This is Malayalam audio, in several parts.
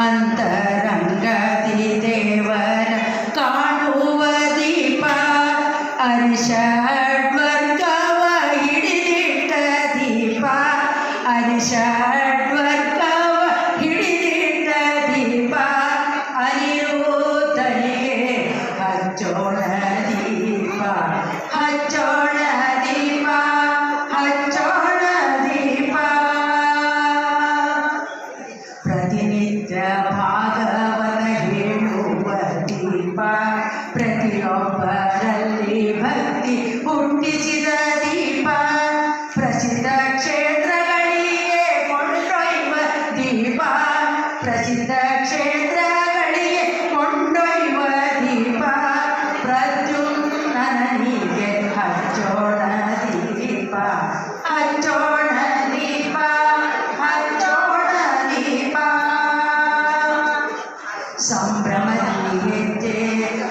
அந்த പ്രസിദ്ധ ക്ഷേത്ര സംഭ്രമീയത്തെ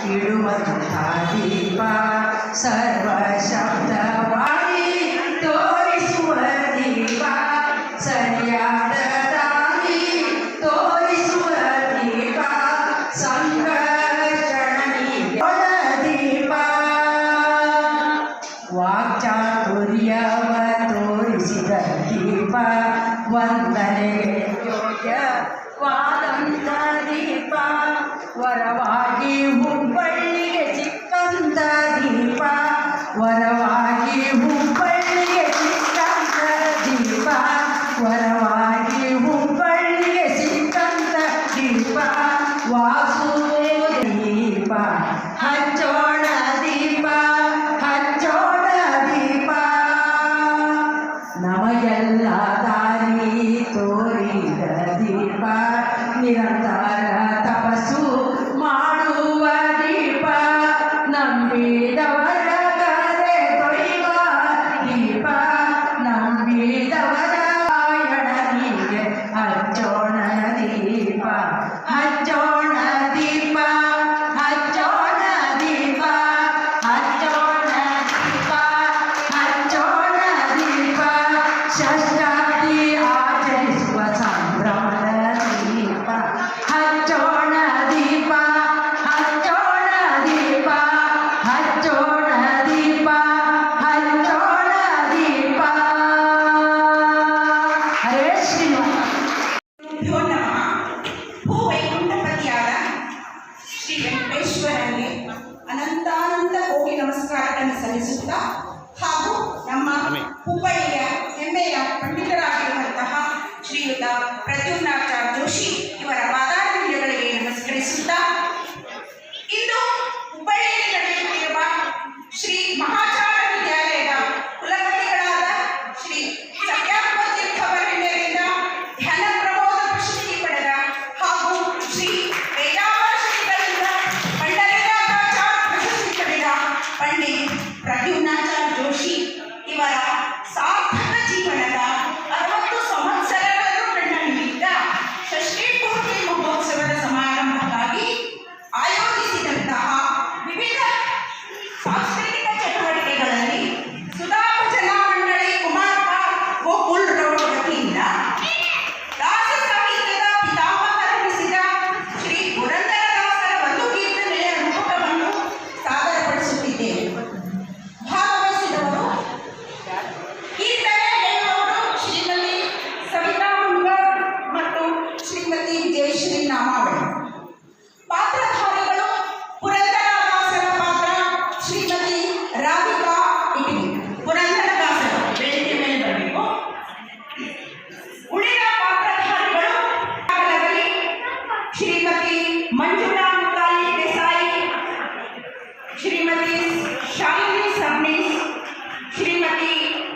കിഴുമതി സർവ ದೀಪ ವರವಾಗಿ ಹುಬ್ಬಳ್ಳಿಗೆ ಚಿಕ್ಕಂತ ದೀಪ ವರ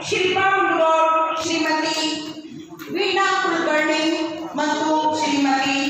श्रीमती वीणा Kulkarni Shrimati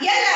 Yeah.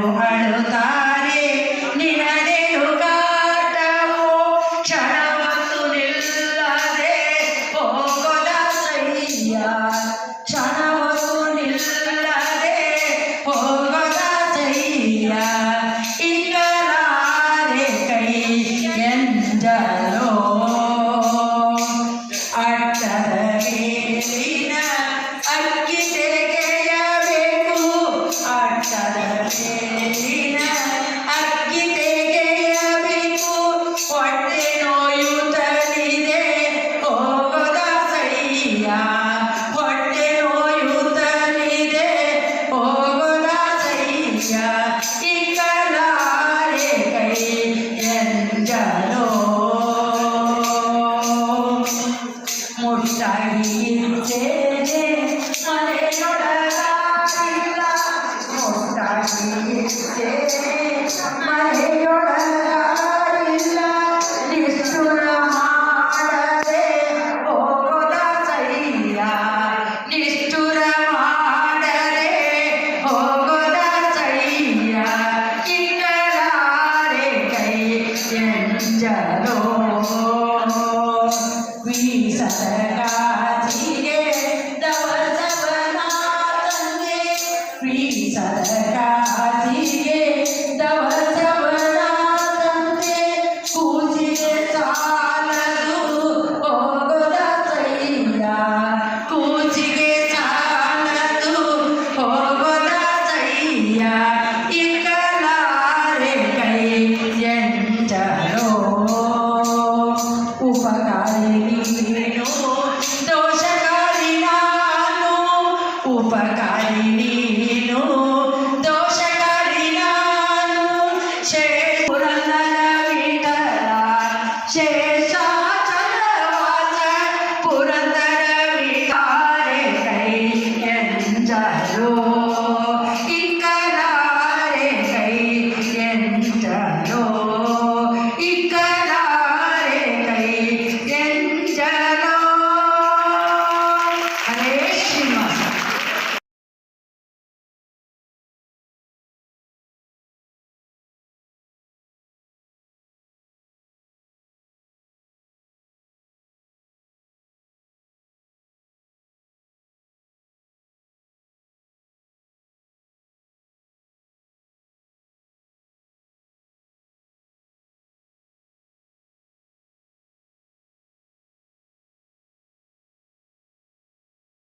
Carro Arota. Shri ಸದಕಾಚಿಗೆ ದವಸ 爱着。